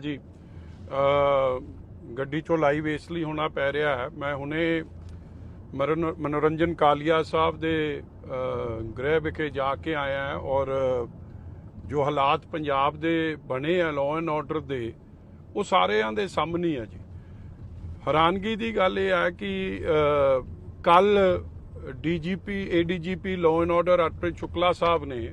ਜੀ ਗੱਡੀ ਚੋਂ ਲਾਈਵ ਇਸ ਲਈ ਹੋਣਾ ਪੈ ਰਿਹਾ ਹੈ। ਮੈਂ ਹੁਣੇ ਮਰਨ- ਮਨੋਰੰਜਨ ਕਾਲੀਆ ਸਾਹਿਬ ਦੇ ਗ੍ਰਹਿ ਵਿਖੇ ਜਾ ਕੇ ਆਇਆ ਹਾਂ ਔਰ ਜੋ ਹਾਲਾਤ ਪੰਜਾਬ ਦੇ ਬਣੇ ਆ ਲਾਅ ਐਂਡ ਆਰਡਰ ਦੇ, ਉਹ ਸਾਰਿਆਂ ਦੇ ਸਾਹਮਣੇ ਆ ਜੀ। ਹੈਰਾਨਗੀ ਦੀ ਗੱਲ ਇਹ ਹੈ ਕਿ ਕੱਲ DGP, ADGP law and order Arpreet Shukla sahib ਨੇ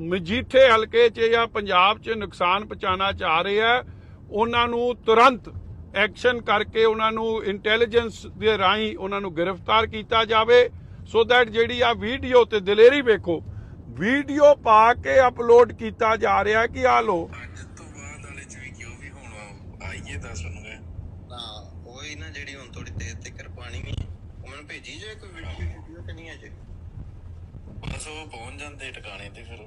ਮਜੀਠੇ ਹਲਕੇ 'ਚ ਜਾਂ ਪੰਜਾਬ 'ਚ ਨੁਕਸਾਨ ਪਹੁੰਚਾਉਣਾ ਚਾਹ ਰਹੇ ਆ ਉਹਨਾਂ ਨੂੰ ਤੁਰੰਤ ਐਕਸ਼ਨ ਕਰਕੇ ਉਹਨਾਂ ਨੂੰ ਇੰਟੈਲੀਜੈਂਸ ਦੇ ਰਾਹੀਂ ਉਹਨਾਂ ਨੂੰ ਗ੍ਰਿਫਤਾਰ ਕੀਤਾ ਜਾਵੇ। ਸੋ ਦੈਟ ਜਿਹੜੀ ਆ ਵੀਡੀਓ ਤੇ ਦਲੇਰੀ ਵੇਖੋ ਵੀਡੀਓ ਪਾ ਕੇ ਅਪਲੋਡ ਕੀਤਾ ਜਾ ਰਿਹਾ ਕਿ ਆ ਲੋ ਅੱਜ ਤੋਂ ਬਾਅਦ ਵਾਲੇ ਚ ਵੀ ਕਿਉਂ ਵੀ ਹੁਣ ਆਈਏ ਤਾਂ ਸੁਣੂਗੇ ਹਾਂ ਉਹੀ ਨਾ ਜਿਹੜੀ ਹੁਣ ਥੋੜੀ ਦੇਰ ਤੱਕ ਪਾਣੀ ਵੀ ਉਹ ਮੈਨੂੰ ਭੇਜੀ ਜੇ ਕੋਈ ਵੀਡੀਓ ਵੀਡੀਓ ਤੇ ਨਹੀਂ ਅਜੇ ਬਸ ਉਹ ਪਹੁੰਚ ਜਾਂਦੇ ਟਿਕਾਣੇ ਤੇ ਫਿਰ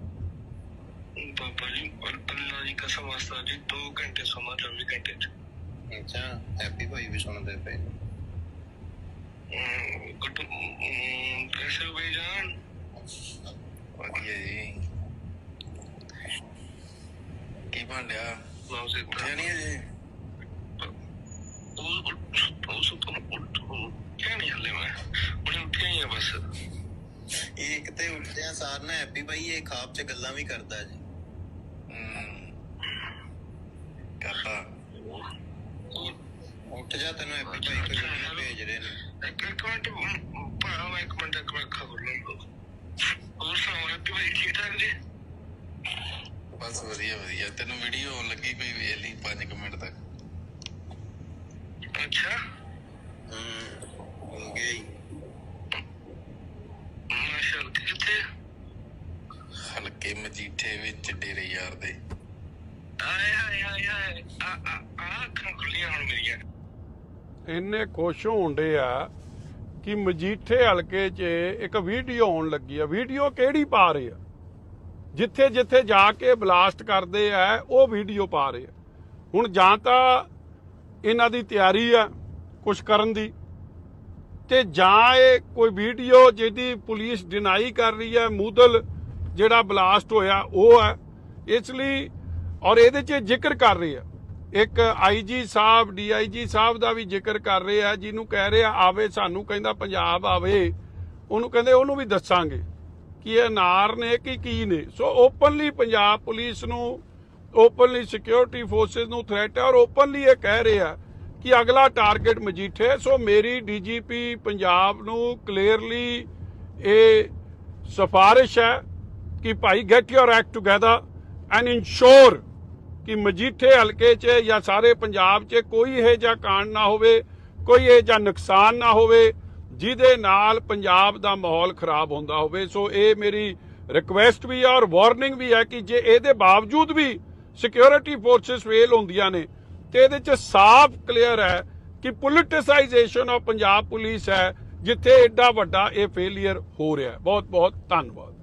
पापा जी और अल्लाह की कसम वास्ता जी दो घंटे सोना चौबीस घंटे च ਅੱਛਾ ਹੈਪੀ ਭਾਈ ਵੀ ਸੁਣਦੇ ਪਏ गुड कैसे हो भाईजान ਵਧੀਆ ਜੀ ਕੀ ਬਣ ਰਿਹਾ ਨਾਮ ਸੇ ਉੱਠਿਆ ਨਹੀਂ ਅਜੇ ਉਹ ਉਹ ਸੁਤ ਉਹ ਕਿਆ ਨਹੀਂ ਹਲੇ ਮੈਂ ਉਹਨੇ ਉੱਠਿਆ ਹੀ ਆ ਬਸ ਇਹ ਇੱਕ ਤੇ ਉੱਠਦਿਆਂ ਸਾਰ ਨਾ ਹੈਪੀ ਭਾਈ ਇਹ ਖਾਬ 'ਚ ਗੱਲਾਂ ਵੀ ਕਰਦਾ ਜੀ। ਕਰਦਾ। ਉੱਠ ਜਾ ਤੈਨੂੰ ਹੈਪੀ ਭਾਈ ਕੋਈ ਵੀਡੀਓ ਭੇਜ ਰਹੇ ਨੇ। ਇੱਕ ਮਿੰਟ ਮੈਂ ਇੱਕ ਮਿੰਟ ਇੱਕ ਮਿੰਟ ਖੋਲ ਲਓ ਹੋਰ ਸੁਣਾਓ ਹੈਪੀ ਭਾਈ ਠੀਕ ਠਾਕ ਜੀ? ਬਸ ਵਧੀਆ ਵਧੀਆ। ਤੈਨੂੰ ਵੀਡੀਓ ਆਉਣ ਲੱਗੀ ਕੋਈ ਵੇਖ ਲਈ 5 ਮਿੰਟ ਤੱਕ? ਅੱਛਾ। ਹੂੰ ਹੋ ਗਿਆ ਮਾਸ਼ਾਅੱਲਾ ਕਿੱਥੇ ਹਲਕੇ ਮਜੀਠੇ ਵਿੱਚ ਡੇਰੇ ਯਾਰ ਦੇ। ਆਏ ਹਾਏ ਹਾਏ ਹਾਏ। ਆ ਆ ਆ ਅੱਖਾਂ ਖੁੱਲੀਆਂ ਹੁਣ ਮੇਰੀਆਂ। ਇੰਨੇ ਖੁਸ਼ ਹੋਣਦੇ ਆ ਕਿ ਮਜੀਠੇ ਹਲਕੇ 'ਚ ਇੱਕ ਵੀਡੀਓ ਆਉਣ ਲੱਗੀ ਆ। ਵੀਡੀਓ ਕਿਹੜੀ ਪਾ ਰਹੇ ਆ? ਜਿੱਥੇ ਜਿੱਥੇ ਜਾ ਕੇ ਬਲਾਸਟ ਕਰਦੇ ਆ ਉਹ ਵੀਡੀਓ ਪਾ ਰਹੇ ਆ। ਹੁਣ ਜਾਂ ਤਾਂ ਇਹਨਾਂ ਦੀ ਤਿਆਰੀ ਆ ਕੁਝ ਕਰਨ ਦੀ ਤੇ ਜਾਂ ਇਹ ਕੋਈ ਵੀਡੀਓ ਜਿਹਦੀ ਪੁਲਿਸ ਡਿਨਾਈ ਕਰ ਰਹੀ ਹੈ ਮੂਦਲ ਜਿਹੜਾ ਬਲਾਸਟ ਹੋਇਆ, ਉਹ ਹੈ। ਇਸ ਲਈ ਔਰ ਇਹਦੇ 'ਚ ਜ਼ਿਕਰ ਕਰ ਰਹੀ ਹੈ। ਇੱਕ ਆਈਜੀ ਸਾਹਿਬ ਡੀਆਈਜੀ ਸਾਹਿਬ ਦਾ ਵੀ ਜ਼ਿਕਰ ਕਰ ਰਹੇ ਆ ਜਿਹਨੂੰ ਕਹਿ ਰਹੇ ਆ ਆਵੇ, ਸਾਨੂੰ ਕਹਿੰਦਾ ਪੰਜਾਬ ਆਵੇ। ਉਹਨੂੰ ਕਹਿੰਦੇ, ਉਹਨੂੰ ਵੀ ਦੱਸਾਂਗੇ ਕਿ ਇਹ ਨਾਰ ਨੇ ਕਿ ਕੀ ਨੇ? ਸੋ ਓਪਨਲੀ ਪੰਜਾਬ ਪੁਲਿਸ ਨੂੰ ਓਪਨਲੀ ਸਿਕਿਉਰਿਟੀ ਫੋਰਸਸ ਨੂੰ ਥ੍ਰੈਟ ਹੈ ਔਰ ਓਪਨਲੀ ਇਹ ਕਹਿ ਰਹੇ ਆ ਕਿ ਅਗਲਾ ਟਾਰਗੇਟ ਮਜੀਠੇ ਸੋ ਮੇਰੀ ਡੀਜੀਪੀ ਪੰਜਾਬ ਨੂੰ ਕਲੀਅਰਲੀ ਇਹ ਸਿਫਾਰਿਸ਼ ਹੈ ਕਿ ਭਾਈ get your act together and ensure ਕਿ ਮਜੀਠੇ ਹਲਕੇ 'ਚ ਜਾਂ ਸਾਰੇ ਪੰਜਾਬ 'ਚ ਕੋਈ ਇਹ ਜਿਹਾ ਕਾਂਡ ਨਾ ਹੋਵੇ, ਕੋਈ ਇਹ ਜਿਹਾ ਨੁਕਸਾਨ ਨਾ ਹੋਵੇ, ਜਿਹਦੇ ਨਾਲ ਪੰਜਾਬ ਦਾ ਮਾਹੌਲ ਖਰਾਬ ਹੁੰਦਾ ਹੋਵੇ। ਸੋ ਇਹ ਮੇਰੀ ਰਿਕੁਐਸਟ ਵੀ ਹੈ ਔਰ ਵਾਰਨਿੰਗ ਵੀ ਹੈ ਕਿ ਜੇ ਇਹਦੇ ਬਾਵਜੂਦ ਵੀ ਸਿਕਿਉਰਿਟੀ ਫੋਰਸਸ ਫੇਲ ਹੁੰਦੀਆਂ ਨੇ ਤੇ ਇਹਦੇ 'ਚ ਸਾਫ਼ ਕਲੀਅਰ ਹੈ ਕਿ ਪੋਲਿਟਿਸਾਈਜੇਸ਼ਨ ਆਫ ਪੰਜਾਬ ਪੁਲਿਸ ਹੈ, ਜਿੱਥੇ ਐਡਾ ਵੱਡਾ ਇਹ ਫੇਲਿਅਰ ਹੋ ਰਿਹਾ ਬਹੁਤ ਬਹੁਤ ਧੰਨਵਾਦ।